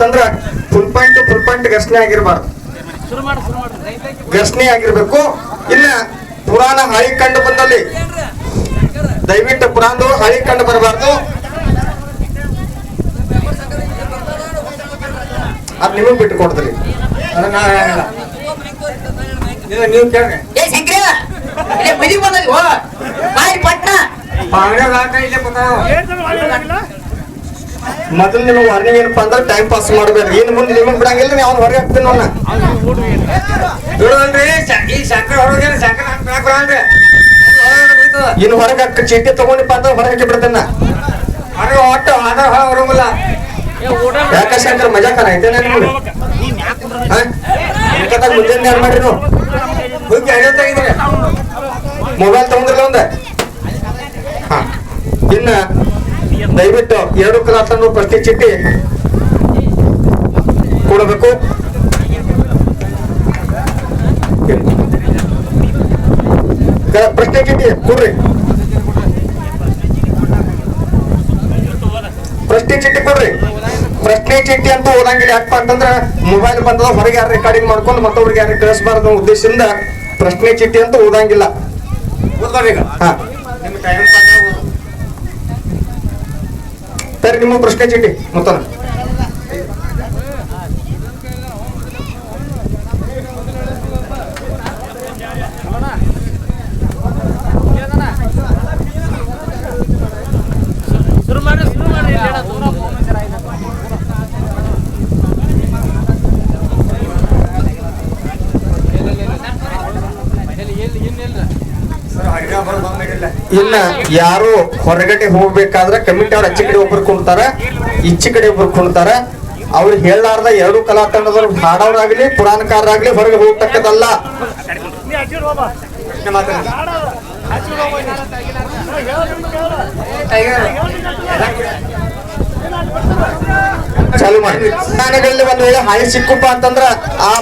ಅಂತಂದ್ರ full point full point ಘರ್ಷಣೆ ಆಗಿರ್ಬಾರ್ದು. ಘರ್ಷಣೆ ಆಗಿರ್ಬೇಕು. ಇಲ್ಲ ಪುರಾಣ ಹಾಳಿ ಕಂಡು ಬಂದಲ್ಲಿ. ದಯವಿಟ್ಟು ಪುರಾಣ ಹಾಳಿ ಕಂಡು ಬರಬಾರ್ದು. ಅದ್ ನಿಮಗ್ ಬಿಟ್ಟು ಕೊಡ್ತೀರಿ ನಾವ್ ಕೇಳ್ರಿ. ಹೋ ಬಾಯಿ ಪಟ್ನ. ಇಲ್ಲೇ ಕೂತಾವ. ಮೊದಲು ನಿಮಗೆ ವಾರ್ನಿಂಗ್ ಏನಪ್ಪಾ ಅಂದ್ರೆ ಟೈಮ್ ಪಾಸ್ ಮಾಡಬೇಡ್ರಿ ಏನು ಮುಂದೆ ನಿಮಗೆ ಬಿಡಂಗಿಲ್ಲ ನೀವು ಅವ್ನು ಹೊರಗೆ ಹಾಕ್ತೀನಿ ಅವನ್ನ ನೋಡ್ರಿ ಈ ಸಕ್ಕರೆ ಹೊರಗೆ ಸಕ್ಕರೆ ಹಾಕ್ಬೇಕು ಬರಲ್ರಿ ಇನ್ನು ಹೊರಗೆ ಹಾಕ ಚೀಟಿ ತಗೊಂಡಿಪ್ಪ ಅಂತ ಹೊರಗೆ ಹಾಕಿ ಬಿಡ್ತೇನೆ ಹೊರಗೆ ಒಟ್ಟು ಆಧಾರ ಹೊರಗಿಲ್ಲ ಯಾಕ ಶಂಕರ್ ಮಜಾ ಕರ ಐತೆ ನಿಮ್ಗೆ? ಮುಂಜಾನೆ ಯಾರು ಮಾಡ್ರಿ ನೀವು? ಹೋಗಿ ಅಡಿಯೋ ತೆಗಿದ್ರೆ ಮೊಬೈಲ್ ತಗೊಂಡ್ರಲ್ಲ ಒಂದ? ಹಾ. ಇನ್ನ ದಯವಿಟ್ಟು ಎರಡು ಕಲಾತನ್ನು ಪ್ರತಿ ಚೀಟಿ ಕೊಡಬೇಕು. ಪ್ರಶ್ನೆ ಚೀಟಿ ಕೊಡ್ರಿ. ಪ್ರಶ್ನೆ ಚೀಟಿ ಕೊಡ್ರಿ. ಪ್ರಶ್ನೆ ಚೀಟಿ ಅಂತ ಓದಂಗಿಲ್ಲ ಯಾಕಪ್ಪ ಅಂತಂದ್ರ ಮೊಬೈಲ್ ಬಂದದ ಹೊರಗೆ ಯಾರು ರೆಕಾರ್ಡಿಂಗ್ ಮಾಡ್ಕೊಂಡು ಮತ್ತೊಬ್ರಿಗೆ ಯಾರು ಕಳಿಸಬಾರ್ದು ಅನ್ನೋ ಉದ್ದೇಶದಿಂದ ಪ್ರಶ್ನೆ ಚೀಟಿ ಅಂತ ಓದಂಗಿಲ್ಲ. ಓದ್ಬಾರ್ದು ಈಗ. ಹಾ. ನಿಮ್ಮ ಟೈಮ್ ಪಾಸ್ ಸರಿ ನಿಮ್ಮ ಪ್ರಶ್ನೆ ಚೀಟಿ ಮೊತ್ತನ ಇನ್ನ ಯಾರು ಹೊರಗಡೆ ಹೋಗ್ಬೇಕಾದ್ರೆ ಕಮಿಟಿ ಅವ್ರ ಅಚ್ಚಿ ಕಡೆ ಒಬ್ರು ಕುಣ್ತಾರ ಇಚ್ಚಿ ಕಡೆ ಒಬ್ರು ಕುಣ್ತಾರ. ಅವ್ರು ಹೇಳಾರ್ದ ಎರಡು ಕಲಾ ತಂಡದವ್ರು ಹಾಡೋರಾಗ್ಲಿ ಪುರಾಣಕಾರರಾಗ್ಲಿ ಹೊರಗೆ ಹೋಗ್ತಕ್ಕದಲ್ಲ ಚಾಲು ಮಾಡಿ. ಒಂದ್ ವೇಳೆ ಹಾಳಿ ಸಿಕ್ಕುಪ್ಪ ಅಂತಂದ್ರ ಆ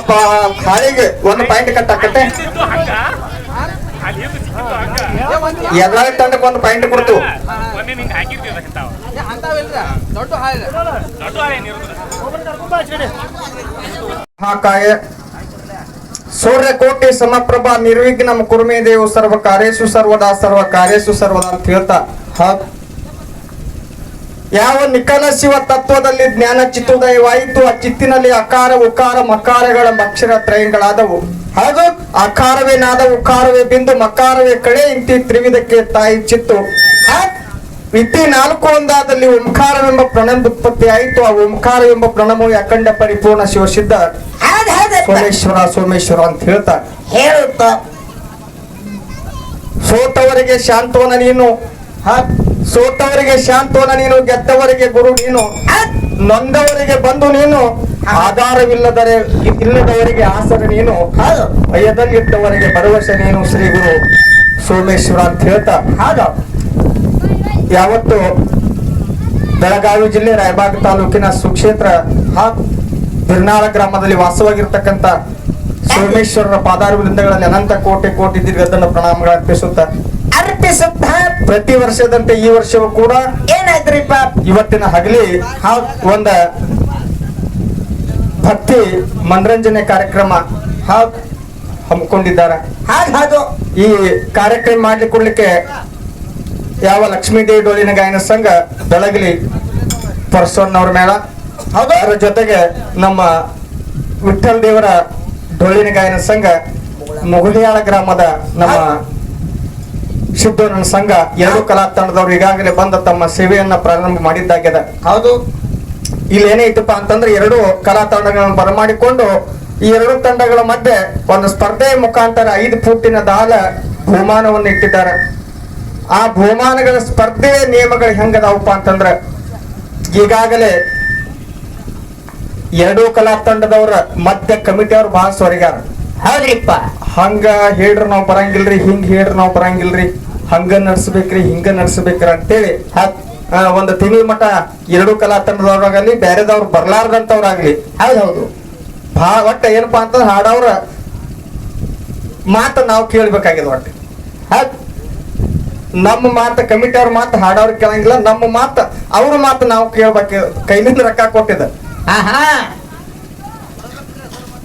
ಹಾಳಿಗೆ ಒಂದು ಪಾಯಿಂಟ್ ಕಟ್ ಎದ್ರಾಗ ತಂಡಕ್ಕೆ ಒಂದು ಪಾಯಿಂಟ್ ಕೊಡ್ತು. ಹಾಕಾಯ. ಸೂರ್ಯಕೋಟಿ ಸಮಪ್ರಭಾ ನಿರ್ವಿಘ್ನ ಕುರ್ಮೇ ದೇವು ಸರ್ವ ಕಾರ್ಯಸು ಸರ್ವದಾ ಸರ್ವ ಕಾರ್ಯಸು ಸರ್ವದ ಅಂತ ಹೇಳ್ತಾ. ಹ- ಯಾವ ನಿಖಲ ಶಿವ ತತ್ವದಲ್ಲಿ ಜ್ಞಾನ ಚಿತ್ತೋದಯವಾಯಿತು ಆ ಚಿತ್ತಿನಲ್ಲಿ ಅಕಾರ ಉಕಾರ ಮಕಾರಗಳ ಅಕ್ಷರ ತ್ರಯಗಳಾದವು. ಹಾಗೂ ಅಕಾರವೇ ನಾದವು ಉಕಾರವೇ ಬಿಂದು ಮಕಾರವೇ ಕಳೆ ಇಂತಿ ತ್ರಿವಿಧಕ್ಕೆ ತಾಯಿ ಚಿತ್ತು. ಹ? ಇತಿ ನಾಲ್ಕು ಒಂದಾದಲ್ಲಿ ಓಂಕಾರವೆಂಬ ಪ್ರಣವ ಉತ್ಪತ್ತಿ ಆಯಿತು. ಆ ಓಂಕಾರವೆಂಬ ಪ್ರಣವವು ಅಖಂಡ ಪರಿಪೂರ್ಣ ಶಿವಸಿದ್ಧ? ಸೋಮೇಶ್ವರ ಸೋಮೇಶ್ವರ ಅಂತ ಹೇಳ್ತಾ. ಹೇಳುತ್ತ. ಸೋತವರಿಗೆ ಶಾಂತವನ ನೀನು. ಹ? ಸೋತವರಿಗೆ ಶಾಂತವನ ನೀನು ಗೆದ್ದವರಿಗೆ ಗುರು ನೀನು. ನೊಂದವರಿಗೆ ಬಂದು ನೀನು. ಆಧಾರವಿಲ್ಲದರೆ ಇಲ್ಲದವರಿಗೆ ಆಸನ ನೀನು ಭಯದಲ್ಲಿದ್ದವರಿಗೆ ಭರವಸೆ ನೀನು ಶ್ರೀ ಗುರು ಸೋಮೇಶ್ವರ ಅಂತ ಹೇಳ್ತಾ ಹಾಗ ಯಾವತ್ತು ಬೆಳಗಾವಿ ಜಿಲ್ಲೆ ರಾಯಬಾಗ ತಾಲೂಕಿನ ಸುಕ್ಷೇತ್ರ ಹಾ ಬಿರ್ನಾಳ ಗ್ರಾಮದಲ್ಲಿ ವಾಸವಾಗಿರ್ತಕ್ಕಂಥ ಸೋಮೇಶ್ವರರ ಪಾದಾರವಿಂದಗಳಲ್ಲಿ ಅನಂತ ಕೋಟಿ ಕೋಟಿ ದೀರ್ಘದಂಡ ಪ್ರಣಾಮಗಳು ಅರ್ಪಿಸುತ್ತ ಅರ್ಪಿಸುತ್ತ ಪ್ರತಿ ವರ್ಷದಂತೆ ಈ ವರ್ಷವೂ ಕೂಡ ಏನಾಯ್ತ್ರಿಪ್ಪ ಇವತ್ತಿನ ಹಗಲಿ ಒಂದ ಭಕ್ತಿ ಮನರಂಜನೆ ಕಾರ್ಯಕ್ರಮ ಹಾ ಹಮ್ಮಿಕೊಂಡಿದ್ದಾರೆ. ಹಾಗೆ ಈ ಕಾರ್ಯಕ್ರಮ ಮಾಡ್ಲಿಕ್ಕೆ ಕೊಡ್ಲಿಕ್ಕೆ ಯಾವ ಲಕ್ಷ್ಮೀದೇವಿ ಡೋಲಿನ ಗಾಯನ ಸಂಘ ಬೆಳಗಲಿ ಪರಸೋಣ್ಣವ್ರ ಮೇಳ. ಅದರ ಜೊತೆಗೆ ನಮ್ಮ ವಿಠಲ್ ದೇವರ ಡೊಳ್ಳಿನ ಗಾಯನ ಸಂಘ ಮುಗುಳಿಯಾಳ ಗ್ರಾಮದ ನಮ್ಮ ಸಿದ್ದೋರನ ಸಂಘ ಎರಡು ಕಲಾ ತಂಡದವರು ಈಗಾಗಲೇ ಬಂದ ತಮ್ಮ ಸೇವೆಯನ್ನ ಪ್ರಾರಂಭ ಮಾಡಿದ್ದಾಗಿದೆ ಹೌದು. ಇಲ್ಲಿ ಏನೈತಪ್ಪ ಅಂತಂದ್ರೆ ಎರಡು ಕಲಾ ತಂಡಗಳನ್ನು ಬರಮಾಡಿಕೊಂಡು ಈ ಎರಡು ತಂಡಗಳ ಮಧ್ಯೆ ಒಂದು ಸ್ಪರ್ಧೆಯ ಮುಖಾಂತರ ಐದು ಫೂಟಿನ ದಾಲ ಬಹುಮಾನವನ್ನು ಇಟ್ಟಿದ್ದಾರೆ. ಆ ಬಹುಮಾನಗಳ ಸ್ಪರ್ಧೆಯ ನಿಯಮಗಳು ಹೆಂಗದಾವಪ್ಪ ಅಂತಂದ್ರೆ ಈಗಾಗಲೇ ಎರಡೂ ಕಲಾ ತಂಡದವರ ಮಧ್ಯ ಕಮಿಟಿ ಅವ್ರು ಬಹಳ ಸೊರಿಗಾರ ಹೌದ್ರಿಪ್ಪ. ಹಂಗ ಹೇಳ್ರಿ ನಾವ್ ಬರಂಗಿಲ್ರಿ ಹಿಂಗ್ ಹೇಳ್ರಿ ನಾವ್ ಬರಂಗಿಲ್ರಿ ಹಂಗ ನಡ್ಸ್ಬೇಕ್ರಿ ಹಿಂಗ ನಡ್ಸ್ಬೇಕ್ರಿ ಅಂತೇಳಿ ಒಂದು ತಿಂಗಳ ಮಟ್ಟ ಎರಡು ಕಲಾ ತಂಡದವ್ರಾಗಲಿ ಬೇರೆದವ್ರು ಬರ್ಲಾರ್ದಂತವ್ರಾಗ್ಲಿ ಹೌದ್ ಹೌದು ಭಾಳ ಒಟ್ಟ ಏನಪ್ಪಾ ಅಂತಂದ್ರೆ ಹಾಡವ್ರ ಮಾತು ನಾವು ಕೇಳಬೇಕಾಗಿದೆ ಒಟ್ಟು. ಹೌದು. ನಮ್ಮ ಮಾತು ಕಮಿಟಿ ಅವ್ರ ಮಾತು ಹಾಡವ್ರ ಕೇಳಂಗಿಲ್ಲ ನಮ್ಮ ಮಾತು ಅವ್ರ ಮಾತು ನಾವು ಕೇಳ್ಬೇಕು ಕೈಲಿಂದ ರೊಕ್ಕ ಕೊಟ್ಟಿದ ಆಹಾ.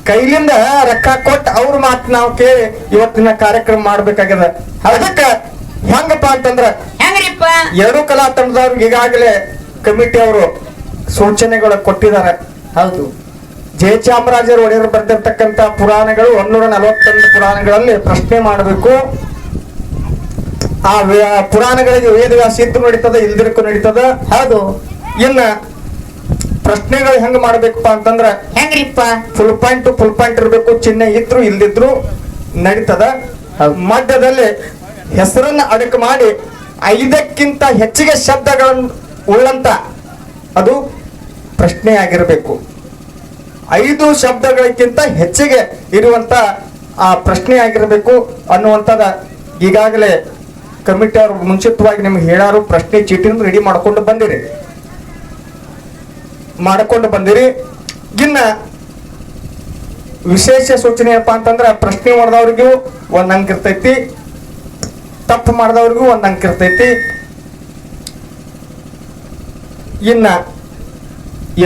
ಕೈಲಿಂದ ರೊಕ್ಕ ಕೊಟ್ಟು ಅವ್ರ ಮಾತು ನಾವು ಕೇಳಿ ಇವತ್ತಿನ ಕಾರ್ಯಕ್ರಮ ಮಾಡ್ಬೇಕಾಗ್ಯದ ಅದಕ್ಕೆ ಹೆಂಗಪ್ಪ ಅಂತಂದ್ರ ಹೆಂಗ್ರಿಪ್ಪ. ಎರಡು ಕಲಾ ತಂಡದವ್ರಿಗೆ ಈಗಾಗಲೇ ಕಮಿಟಿ ಅವರು ಸೂಚನೆಗಳು ಕೊಟ್ಟಿದ್ದಾರೆ. ಹೌದು. ಜಯಚಾಮರಾಜರು ಒಡೆಯರು ಬರೆದಿರ್ತಕ್ಕಂತ ಪುರಾಣಗಳು ಒಂದೂರ ನಲವತ್ತೊಂದು ಪುರಾಣಗಳಲ್ಲಿ ಪ್ರಶ್ನೆ ಮಾಡಬೇಕು. ಆ ಪುರಾಣಗಳಿಗೆ ಪುರಾಣಗಳಿಗೆ ವೇದವ್ಯಾಸ ಇದ್ದು ನಡೀತದ ಇಲ್ದಿರಕ್ಕೂ ನಡೀತದ? ಹೌದು. ಇನ್ನ ಪ್ರಶ್ನೆಗಳು ಹೆಂಗ್ ಮಾಡ್ಬೇಕಪ್ಪ ಅಂತಂದ್ರ ಹೆಂಗ್ರಿಪ್ಪ? ಫುಲ್ ಪಾಯಿಂಟ್ ಫುಲ್ ಪಾಯಿಂಟ್ ಇರಬೇಕು ಚಿಹ್ನೆ ಇದ್ರು ಇಲ್ದಿದ್ರು ನಡೀತದ. ಮಧ್ಯದಲ್ಲಿ ಹೆಸರನ್ನ ಅಡಕ ಮಾಡಿ ಐದಕ್ಕಿಂತ ಹೆಚ್ಚಿಗೆ ಶಬ್ದಗಳನ್ನು ಉಳ್ಳಂತ ಅದು ಪ್ರಶ್ನೆ ಆಗಿರಬೇಕು ಐದು ಶಬ್ದಗಳಿಗಿಂತ ಹೆಚ್ಚಿಗೆ ಇರುವಂತ ಆ ಪ್ರಶ್ನೆ ಆಗಿರಬೇಕು ಅನ್ನುವಂಥದ ಈಗಾಗಲೇ ಕಮಿಟಿ ಅವರು ಮುಂಚಿತವಾಗಿ ನಿಮ್ಗೆ ಹೇಳಾರು, ಪ್ರಶ್ನೆ ಚೀಟಿನ ರೆಡಿ ಮಾಡ್ಕೊಂಡು ಬಂದಿರಿ. ಮಾಡ್ಕೊಂಡು ಬಂದಿರಿ. ಇನ್ನ ವಿಶೇಷ ಸೂಚನೆ ಏನಪ್ಪಾ ಅಂತಂದ್ರೆ ಪ್ರಶ್ನೆ ಮಾಡಿದವ್ರಿಗೂ ಒಂದ್ ಅಂಕ ಇರ್ತೈತಿ. ತಪ್ಪು ಮಾಡಿದವ್ರಿಗೂ ಒಂದು ಅಂಕ ಇರ್ತೈತಿ. ಇನ್ನ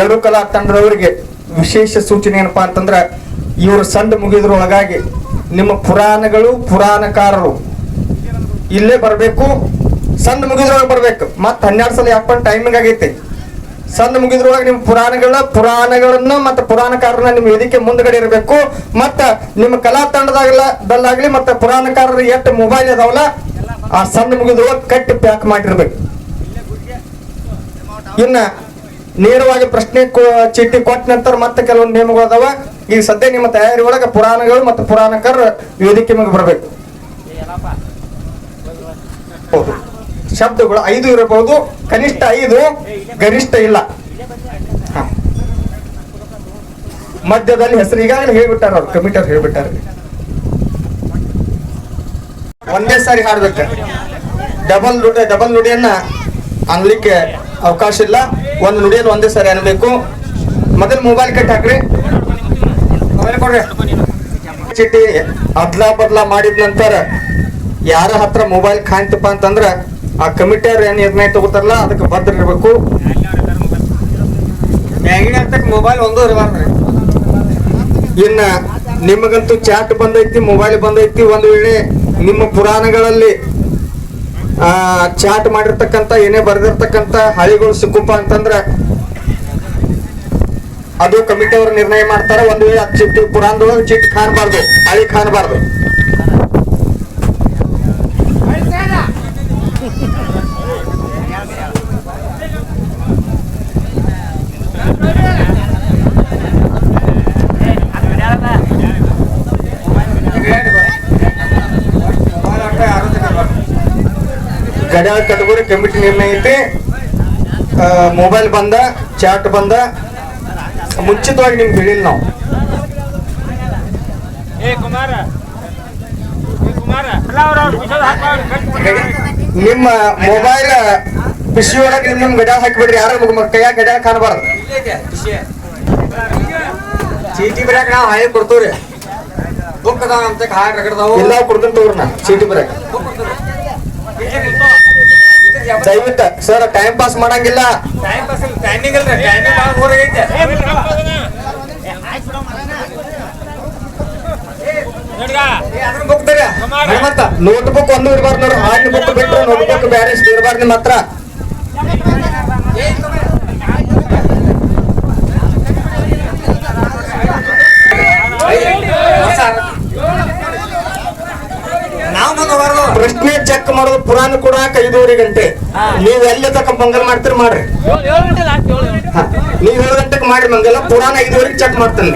ಎರಡು ಕಲಾ ತಂಡದವರಿಗೆ ವಿಶೇಷ ಸೂಚನೆ ಏನಪ್ಪಾ ಅಂತಂದ್ರ ಇವರು ಸಂಡ್ ಮುಗಿದ್ರೊಳಗಾಗಿ ನಿಮ್ಮ ಪುರಾಣಗಳು ಪುರಾಣಕಾರರು ಇಲ್ಲೇ ಬರಬೇಕು ಸಂದ್ ಮುಗಿದ್ರೊಳಗೆ ಬರ್ಬೇಕು. ಮತ್ತೆ ಹನ್ನೆರಡು ಸಲ ಯಾಕಂಡ್ ಟೈಮಿಂಗ್ ಆಗೈತಿ? ಸಂದ ಮುಗಿದ್ರೊಳಗೆ ನಿಮ್ಮ ಪುರಾಣಗಳ ಪುರಾಣಗಳನ್ನ ಮತ್ತೆ ಪುರಾಣಕಾರರನ್ನ ನಿಮ್ಮ ವೇದಿಕೆ ಮುಂದ್ಗಡೆ ಇರಬೇಕು. ಮತ್ತ ನಿಮ್ಮ ಕಲಾ ತಂಡದಾಗಲ್ಲ, ದಲ್ಲಾಗ್ಲಿ ಮತ್ತೆ ಪುರಾಣಕಾರರು ಎಷ್ಟು ಮೊಬೈಲ್ ಅದಾವಲ್ಲ ಆ ಸಣ್ಣ ಮುಗಿದೊಳಗೆ ಕಟ್ಟಿ ಪ್ಯಾಕ್ ಮಾಡಿರ್ಬೇಕು. ಇನ್ನ ನೇರವಾಗಿ ಪ್ರಶ್ನೆ ಚೀಟಿ ಕೊಟ್ಟ ನಂತರ ಮತ್ತೆ ಕೆಲವೊಂದು ನಿಯಮಗಳು ಅದಾವ. ಈಗ ಸದ್ಯ ನಿಮ್ಮ ತಯಾರಿ ಒಳಗೆ ಪುರಾಣಗಳು ಮತ್ತು ಪುರಾಣಕರ ವೇದಿಕೆ ಮೇಲೆ ಬರಬೇಕು. ಹೌದು. ಶಬ್ದಗಳು ಐದು ಇರಬಹುದು. ಕನಿಷ್ಠ ಐದು, ಗರಿಷ್ಠ ಇಲ್ಲ. ಮಧ್ಯದಲ್ಲಿ ಹೆಸರು ಈಗಾಗಲೇ ಹೇಳ್ಬಿಟ್ಟಾರ ಅವ್ರು ಕಮಿಟರ್ ಹೇಳ್ಬಿಟ್ಟಾರ. ಒಂದೇ ಸಾರಿ ಹಾಡ್ಬೇಕು ಡಬಲ್ ನುಡಿ ಡಬಲ್ ನುಡಿಯನ್ನ ಅನ್ಲಿಕ್ಕೆ ಅವಕಾಶ ಇಲ್ಲ. ಒಂದು ನುಡಿಯನ್ನು ಒಂದೇ ಸಾರಿ ಅನ್ಬೇಕು. ಮೊದಲು ಮೊಬೈಲ್ ಕಟ್ ಹಾಕ್ರಿ. ಮೊಬೈಲ್ ಕೊಡ್ರಿ. ಚೀಟಿ ಅದ್ಲಾ ಬದ್ಲಾ ಮಾಡಿದ ನಂತರ ಯಾರ ಹತ್ರ ಮೊಬೈಲ್ ಕಾಣ್ತಪ್ಪ ಅಂತಂದ್ರ ಆ ಕಮಿಟಿಯವ್ರು ಏನ್ ನಿರ್ಣಯ ತಗೋತಾರಲ್ಲ ಅದಕ್ಕೆ ಭದ್ರ ಇರ್ಬೇಕು ಮೊಬೈಲ್ ಒಂದು ಇನ್ನ ನಿಮಗಂತೂ ಚಾಟ್ ಬಂದೈತಿ ಮೊಬೈಲ್ ಬಂದೈತಿ ಒಂದು ವೇಳೆ ನಿಮ್ಮ ಪುರಾಣಗಳಲ್ಲಿ ಚಾಟ್ ಮಾಡಿರ್ತಕ್ಕಂಥ, ಏನೇ ಬರೆದಿರ್ತಕ್ಕಂಥ ಹಳಿಗಳು ಸಿಕ್ಕುಪ್ಪ ಅಂತಂದ್ರೆ, ಅದು ಕಮಿಟಿ ಅವರು ನಿರ್ಣಯ ಮಾಡ್ತಾರೆ. ಒಂದು ವೇಳೆ ಚಿಟ್ಟು ಚಿಟ್ಟಿ, ಪುರಾಣದೊಳಗೆ ಚಿಟ್ ಕಾಣಬಾರ್ದು, ಹಳಿ ಕಾಣಬಾರ್ದು ಮೊಬೈಲ್ ಆಟ ಯಾರು ತಗೋಬಾರ್ದು ಗಡಿಯಾಳ ಕಟಗೋರಿ ಕಮಿಟಿ ನಿರ್ಣಯ ಐತಿ. ಮೊಬೈಲ್ ಬಂದ ಚಾಟ್ ಬಂದ. ಮುಂಚಿತವಾಗಿ ನಿಮ್ಗೆ ಹೇಳಿಲ್ಲ ನಾವು. ನಿಮ್ಮ ಮೊಬೈಲ್ ಪಿಸಿ ಒಳಗೆ ನಿಮ್ ಗಡ ಹಾಕಿಬಿಡ್ರಿ. ಯಾರು ಕೈಯಾಗ ಗಡ ಕಾಣಬಾರ್ದು. ಚೀಟಿ ಬರಕ್ ನಾವು ಹಾಯ್ ಕೊಡ್ತೀವ್ರಿ. ಬುಕ್ ಅದಾವ ಅಂತ ಹಾಯ್ ರಗಡ್ದಾವು ಎಲ್ಲ ಕೊಡ್ತೀನಿ ತಗೋರಿ ನಾ ಚೀಟಿ ಬರಕ್ ದಯವಿಟ್ಟು ಸರ್ ಟೈಮ್ ಪಾಸ್ ಮಾಡಂಗಿಲ್ಲ. ಟೈಮ್ ಪಾಸ್ ಇಲ್ಲ ಟೈಮಿಂಗ್ ಇಲ್ರಿ ಭಾಳ ಹೊರಗೈತೆ ಹನುಮಂತ ನೋಟ್ ಬುಕ್ ಒಂದು ಇರಬಾರ್ದು ನೋಡ್ರಿ. ಹಾಡಿನ ಬುಕ್ ಬಿಟ್ಟು ನೋಟ್ ಬುಕ್ ಬ್ಯಾರೆ ಇರಬಾರ್ದು ನಿಮ್ಮ ಹತ್ರ ನಾವು ಮುಂದೆ ಬರೋದು ಪ್ರಶ್ನೆ ಚೆಕ್ ಮಾಡೋದು ಪುರಾಣ ಕೊಡಾಕ ಐದೂವರೆ ಗಂಟೆ. ನೀವ್ ಎಲ್ಲಿ ತಕ ಮಂಗಲ್ ಮಾಡ್ತೀರಿ ಮಾಡ್ರಿ. ಹಾ. ನೀವ್ ಏಳು ಗಂಟೆಗೆ ಮಾಡ್ರಿ ಮಂಗಲ ಪುರಾಣ ಐದೂವರೆ ಚೆಕ್ ಮಾಡ್ತೀನಿ.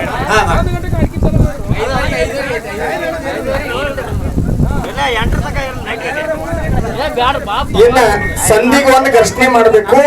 ಇನ್ನ ಸಂಧಿಗೆ ಒಂದು ಘರ್ಷಣೆ ಮಾಡ್ಬೇಕು.